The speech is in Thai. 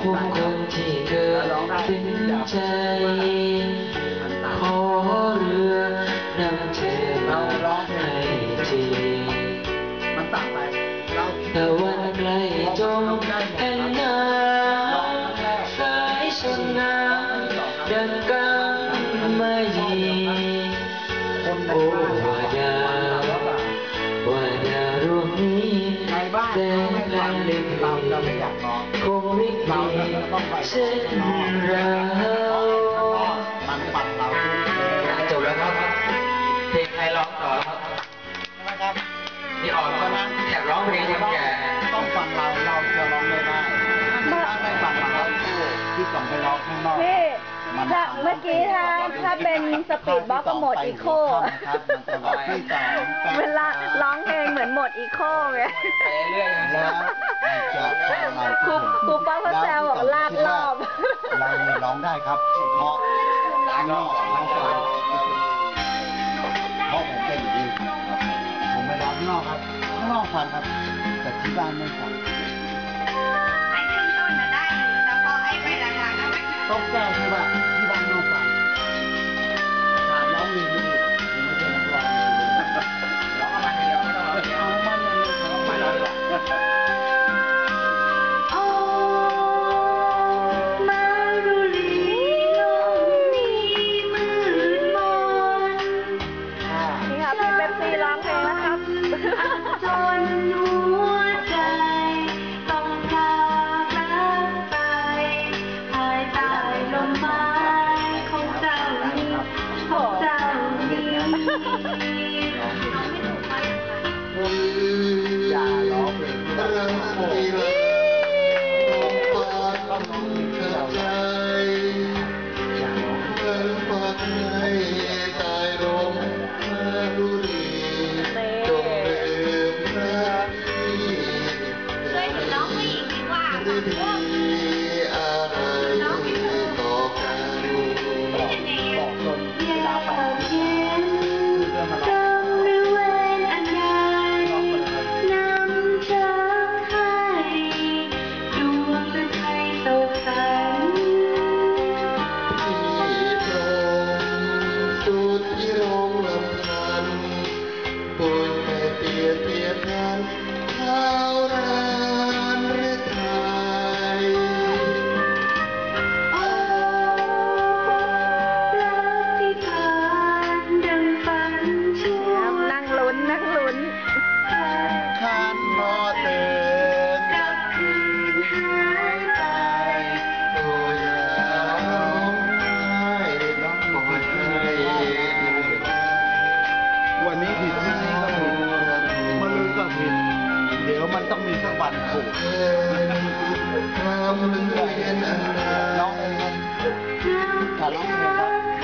ผู้คนที่เกิดถึงใจ ขอเรือนำเธอมาให้ทีมันต่างไปเราตะวันไกลจงแห่งน้ำสายสง่าดังกำมายีโอ้บ้านว่าดา บ้านแต่ไม่ละฟังเล็กเราเราไม่อยากร้องคงไม่มีเช่นเรามันปั่นเราจบแล้วครับเพลงใครร้องต่อครับนะครับนี่ออกแล้วนะอยากร้องเพลงยังแก่ต้องฟังเราเราจะร้องไม่ได้ถ้าไม่ฟังเราที่ส่งไปร้องข้างนอกพี่มันถ้าเมื่อกี้ถ้าถ้าเป็นสปีดบ็อกก็หมดอีโคครับมันจะบอกที่สอ เพลงเหมือนหมดอีโคไงไปเรื่อยๆแล้วจะฟังเราครูครูป๊อกเขาแซวบอกลาดรอบเราเนี่ยร้องได้ครับ เพราะข้างนอกเขาฟังเพราะผมเป็นอย่างนี้ผมไม่ร้องข้างนอกครับข้างนอกฟังครับ แต่ที่บ้านไม่ฟังไอ้ขึ้นต้นน่ะ เราโอ้โหต้องร้องเพลงที่เราอย่าร้องช่วยน้องผู้หญิงดีกว่าค่ะ ต้องมีสักวันถูกน้องถ้าน้องเป็นงครับ